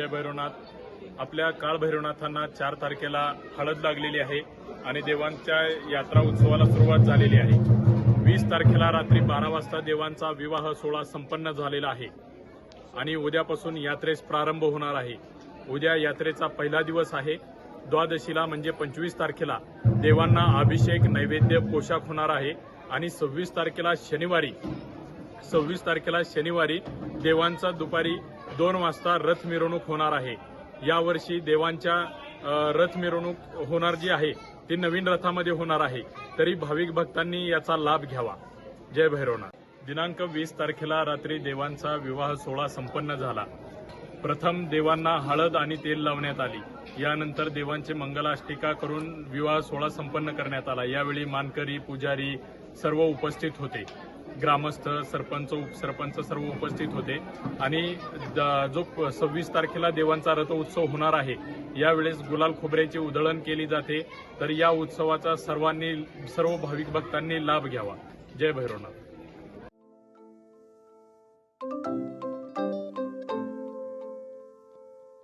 भैरवनाथ. आपल्या काळ भैरवनाथांना चार तारखेला हळद लागलेली आहे आणि देवांच्या यात्रा उत्सवाला सुरुवात झालेली आहे. वीस तारखेला रात्री बारा वाजता देवांचा विवाह सोहळा संपन्न झालेला आहे आणि उद्यापासून यात्रेस प्रारंभ होणार आहे. उद्या यात्रेचा पहिला दिवस आहे. द्वादशीला म्हणजे पंचवीस तारखेला देवांना अभिषेक नैवेद्य पोशाख होणार आहे आणि सव्वीस तारखेला शनिवारी सव्वीस तारखेला शनिवारी देवांचा दुपारी दोन वाजता रथ मिरवणूक होणार आहे. यावर्षी देवांच्या रथ मिरवणूक होणार जी आहे ती नवीन रथामध्ये होणार आहे. तरी भाविक भक्तांनी याचा लाभ घ्यावा. जय भैरवनाथ. दिनांक वीस तारखेला रात्री देवांचा विवाह सोहळा संपन्न झाला. प्रथम देवांना हळद आणि तेल लावण्यात आली. यानंतर देवांचे मंगलाष्टिका करून विवाह सोहळा संपन्न करण्यात आला. यावेळी मानकरी पुजारी सर्व उपस्थित होते. ग्रामस्थ सरपंच उपसरपंच सर्व उपस्थित होते. आणि जो सव्वीस तारखेला देवांचा रथ उत्सव होणार आहे यावेळेस गुलाल खोबऱ्याची उधळण केली जाते. तर या उत्सवाचा सर्वांनी सर्व भाविक भक्तांनी लाभ घ्यावा. जय भैरवनाथ.